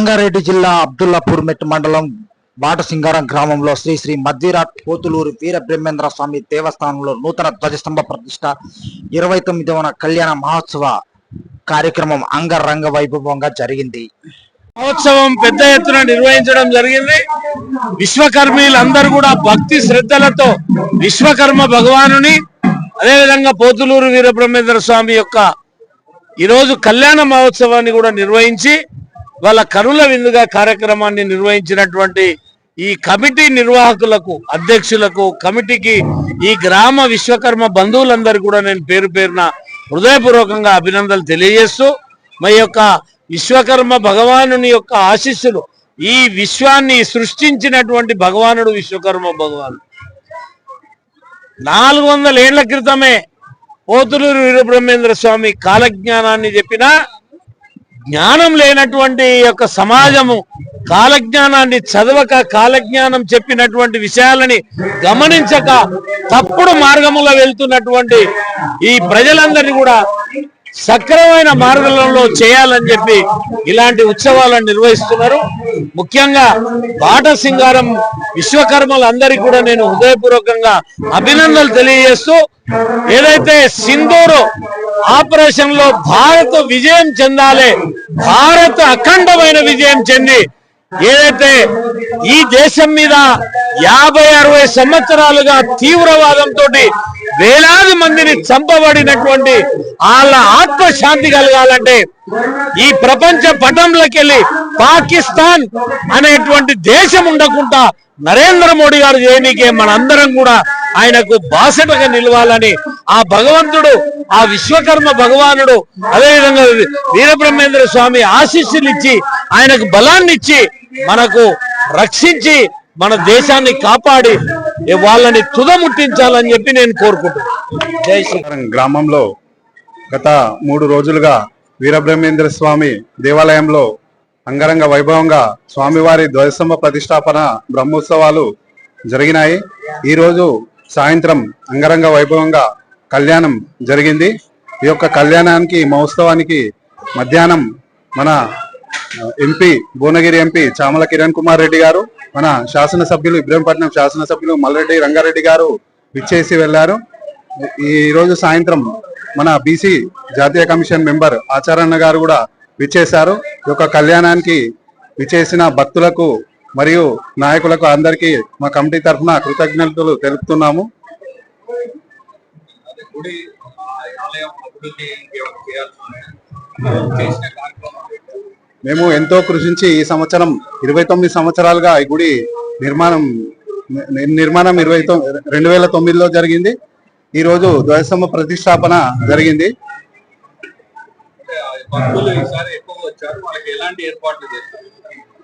రంగారెడ్డి జిల్లా అబ్దుల్లాపూర్ మెట్ మండలం బాటసింగారం గ్రామంలో శ్రీ శ్రీ మధ్విరాట్ పోతులూరు వీర బ్రహ్మేంద్ర స్వామి దేవస్థానంలో నూతన ధ్వజస్తంభ ప్రతిష్ట ఇరవై తొమ్మిదవ కళ్యాణ మహోత్సవ కార్యక్రమం అంగరంగ వైభవంగా జరిగింది. మహోత్సవం పెద్ద ఎత్తున నిర్వహించడం జరిగింది. విశ్వకర్మీలందరూ కూడా భక్తి శ్రద్ధలతో విశ్వకర్మ భగవానుని అదేవిధంగా పోతులూరు వీరబ్రహ్మేంద్ర స్వామి యొక్క ఈరోజు కళ్యాణ మహోత్సవాన్ని కూడా నిర్వహించి వాళ్ళ కరుల విందుగా కార్యక్రమాన్ని నిర్వహించినటువంటి ఈ కమిటీ నిర్వాహకులకు అధ్యక్షులకు కమిటీకి ఈ గ్రామ విశ్వకర్మ బంధువులందరూ కూడా నేను పేరు పేరున హృదయపూర్వకంగా అభినందనలు తెలియజేస్తూ మా యొక్క విశ్వకర్మ భగవానుని యొక్క ఆశీస్సులు ఈ విశ్వాన్ని సృష్టించినటువంటి భగవానుడు విశ్వకర్మ భగవానుడు నాలుగు వందల ఏళ్ళ క్రితమే పోతులూరు వీరబ్రహ్మేంద్ర స్వామి కాలజ్ఞానాన్ని చెప్పిన జ్ఞానం లేనటువంటి ఈ యొక్క సమాజము కాలజ్ఞానాన్ని చదవక కాలజ్ఞానం చెప్పినటువంటి విషయాలని గమనించక తప్పుడు మార్గంలో వెళ్తున్నటువంటి ఈ ప్రజలందరినీ కూడా సక్రమైన మార్గంలో చేయాలని చెప్పి ఇలాంటి ఉత్సవాలను నిర్వహిస్తున్నారు. ముఖ్యంగా బాట సింగారం విశ్వకర్మలందరికీ కూడా నేను హృదయపూర్వకంగా అభినందనలు తెలియజేస్తూ ఏదైతే సింధూరు ఆపరేషన్లో భారత్ విజయం చెందాలి భారత్ అఖండమైన విజయం చెంది. ఏదైతే ఈ దేశం మీద యాభై అరవై సంవత్సరాలుగా తీవ్రవాదంతో వేలాది మందిని చంపబడినటువంటి వాళ్ళ ఆత్మశాంతి కలగాలంటే ఈ ప్రపంచ పటంలోకి వెళ్ళి పాకిస్తాన్ అనేటువంటి దేశం ఉండకుండా నరేంద్ర మోడీ గారు చేయనీకే మనందరం కూడా ఆయనకు బాసటగా నిలవాలని ఆ భగవంతుడు ఆ విశ్వకర్మ భగవానుడు అదేవిధంగా వీరబ్రహ్మేంద్ర స్వామి ఆశీస్సులు ఇచ్చి ఆయనకు బలాన్ని ఇచ్చి మనకు రక్షించి మన దేశాన్ని కాపాడి వాళ్ళని తుదముట్టించాలని చెప్పి నేను కోరుకుంటున్నాను. జై శ్రీ గ్రామంలో గత మూడు రోజులుగా వీరబ్రహ్మేంద్ర స్వామి దేవాలయంలో అంగరంగ వైభవంగా స్వామివారి ధ్వజస్తంభ ప్రతిష్టాపన బ్రహ్మోత్సవాలు జరిగినాయి. ఈరోజు సాయంత్రం అంగరంగ వైభవంగా కళ్యాణం జరిగింది. ఈ యొక్క కళ్యాణానికి మహోత్సవానికి మధ్యాహ్నం మన ఎంపీ భువనగిరి ఎంపీ చామల కిరణ్ కుమార్ రెడ్డి గారు మన శాసనసభ్యులు ఇబ్రహీంపట్నం శాసనసభ్యులు మల్లరెడ్డి రంగారెడ్డి గారు విచ్చేసి వెళ్ళారు ఈ రోజు సాయంత్రం మన బీసీ జాతీయ కమిషన్ మెంబర్ ఆచారన్న గారు కూడా విచ్చేశారు. ఈ యొక్క కళ్యాణానికి విచ్చేసిన భక్తులకు మరియు నాయకులకు అందరికీ మా కమిటీ తరఫున కృతజ్ఞతలు తెలుపుతున్నాము. మేము ఎంతో కృషించి ఈ సంవత్సరం ఇరవై తొమ్మిది సంవత్సరాలుగా ఈ గుడి నిర్మాణం నిర్మాణం ఇరవై రెండు వేల తొమ్మిదిలో జరిగింది. ఈ రోజు ధ్వజస్తంభ ప్రతిష్టాపన జరిగింది. ఎలాంటి ఏర్పాట్లు చేస్తారు?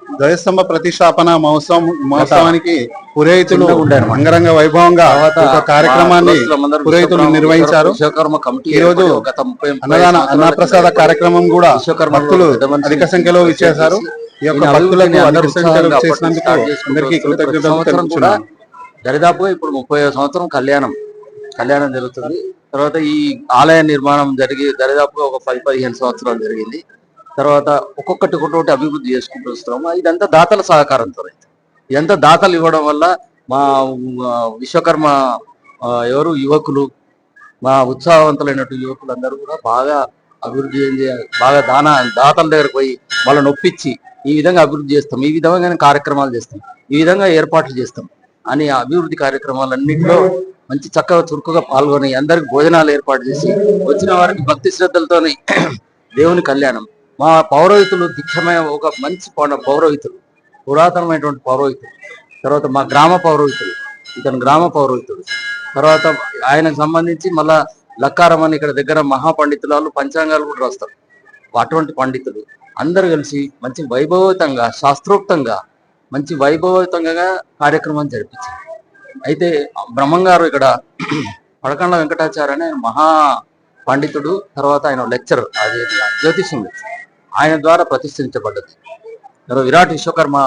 ధ్వజస్తంభ ప్రతిష్టాపన మహోత్సవం మహోత్సవానికి పురోహితులు అంగరంగ వైభవంగా ఒక కార్యక్రమాన్ని పురోహితులు నిర్వహించారు. ఈ రోజు అన్నదాన అన్నప్రసాద కార్యక్రమం కూడా భక్తులు అధిక సంఖ్యలో ఇచ్చేశారు ఈ యొక్క భక్తులకు అధిక సంఖ్యలో చేసినందుకు అందరికీ కృతజ్ఞతలు తెలుపుతున్నాను దరిదాపుగా ఇప్పుడు ముప్పై సంవత్సరం కళ్యాణం. కళ్యాణం జరుగుతుంది. తర్వాత ఈ ఆలయ నిర్మాణం జరిగి దరిదాపుగా ఒక పది పదిహేను సంవత్సరాలు జరిగింది. తర్వాత ఒక్కొక్కటి ఒక్కొక్కటి అభివృద్ధి చేసుకుంటూ వస్తున్నాము. ఇదంతా దాతల సహకారంతో ఇదంతా దాతలు ఇవ్వడం వల్ల మా విశ్వకర్మ ఎవరు? యువకులు మా ఉత్సాహవంతులైనటువంటి యువకులందరూ కూడా బాగా అభివృద్ధి బాగా దాన దాతల దగ్గరకు పోయి వాళ్ళని ఒప్పించి ఈ విధంగా అభివృద్ధి చేస్తాం. ఈ విధంగా కార్యక్రమాలు చేస్తాం. ఈ విధంగా ఏర్పాట్లు చేస్తాం అని అభివృద్ధి కార్యక్రమాలన్నింటిలో మంచి చక్కగా చురుకుగా పాల్గొని అందరికి భోజనాలు ఏర్పాటు చేసి వచ్చిన వారికి భక్తి శ్రద్ధలతోని దేవుని కళ్యాణం మా పౌరోహితులు దిక్షమైన ఒక మంచి పౌరోహితులు పురాతనమైనటువంటి పౌరోహితులు. తర్వాత మా గ్రామ పౌరోహితులు ఇతను గ్రామ పౌరోహితుడు. తర్వాత ఆయనకు సంబంధించి మళ్ళా లక్కారం అని ఇక్కడ దగ్గర మహాపండితులు పంచాంగాలు కూడా రాస్తారు. అటువంటి పండితులు అందరూ కలిసి మంచి వైభవతంగా శాస్త్రోక్తంగా మంచి వైభవతంగా కార్యక్రమం జరిపించారు. అయితే బ్రహ్మంగారు ఇక్కడ పడకండ వెంకటాచార్య అనే మహా పండితుడు తర్వాత ఆయన లెక్చరర్ అది జ్యోతిష్యం lecturer. ఆయన ద్వారా ప్రతిష్ఠించబడ్డది. విరాట్ విశ్వకర్మ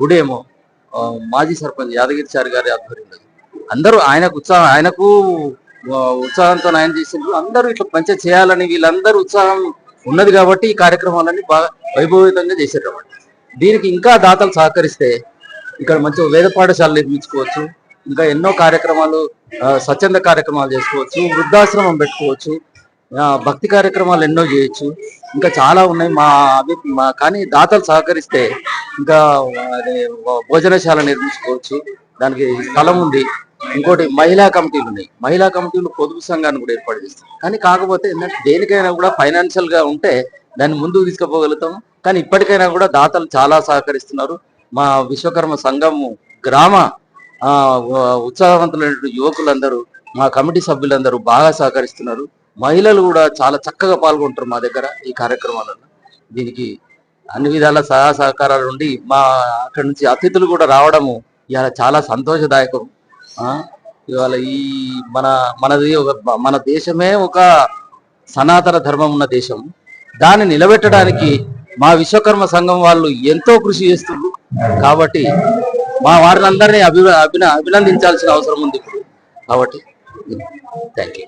గుడేమో మాజీ సర్పంచ్ యాదగిరి చారి గారి ఆధ్వర్యంలో అందరూ ఆయనకు ఉత్సాహం ఆయనకు ఉత్సాహంతో ఆయన చేసిండ్రు. అందరూ ఇట్లా మంచిగా చేయాలని వీళ్ళందరూ ఉత్సాహం ఉన్నది కాబట్టి ఈ కార్యక్రమాలన్నీ బాగా వైభవితంగా చేశారు అన్నమాట. దీనికి ఇంకా దాతలు సహకరిస్తే ఇక్కడ మంచి వేద పాఠశాలలు నిర్మించుకోవచ్చు ఇంకా ఎన్నో కార్యక్రమాలు స్వచ్ఛంద కార్యక్రమాలు చేసుకోవచ్చు వృద్ధాశ్రమం పెట్టుకోవచ్చు భక్తి కార్యక్రమాలు ఎన్నో చేయొచ్చు. ఇంకా చాలా ఉన్నాయి. మా అభి మా కానీ దాతలు సహకరిస్తే ఇంకా భోజనశాల నిర్మించుకోవచ్చు. దానికి స్థలం ఉంది. ఇంకోటి మహిళా కమిటీలు ఉన్నాయి. మహిళా కమిటీలు పొదుపు సంఘాన్ని కూడా ఏర్పాటు చేస్తాం. కానీ కాకపోతే ఏంటంటే దేనికైనా కూడా ఫైనాన్షియల్గా ఉంటే దాన్ని ముందుకు తీసుకుపోగలుగుతాము. కానీ ఇప్పటికైనా కూడా దాతలు చాలా సహకరిస్తున్నారు. మా విశ్వకర్మ సంఘము గ్రామ ఉత్సాహవంతులైన యువకులందరూ మా కమిటీ సభ్యులందరూ బాగా సహకరిస్తున్నారు. మహిళలు కూడా చాలా చక్కగా పాల్గొంటారు మా దగ్గర ఈ కార్యక్రమాలలో. దీనికి అన్ని విధాల సహాయ సహకారాలు ఉండి మా అక్కడి నుంచి అతిథులు కూడా రావడము ఇవాళ చాలా సంతోషదాయకం. ఇవాళ ఈ మన మనది ఒక మన దేశమే ఒక సనాతన ధర్మం ఉన్న దేశం. దాన్ని నిలబెట్టడానికి మా విశ్వకర్మ సంఘం వాళ్ళు ఎంతో కృషి చేస్తున్నారు. కాబట్టి మా వారిని అందరినీ అభి అభిన- అభినందించాల్సిన అవసరం ఉంది ఇప్పుడు. కాబట్టి థ్యాంక్ యూ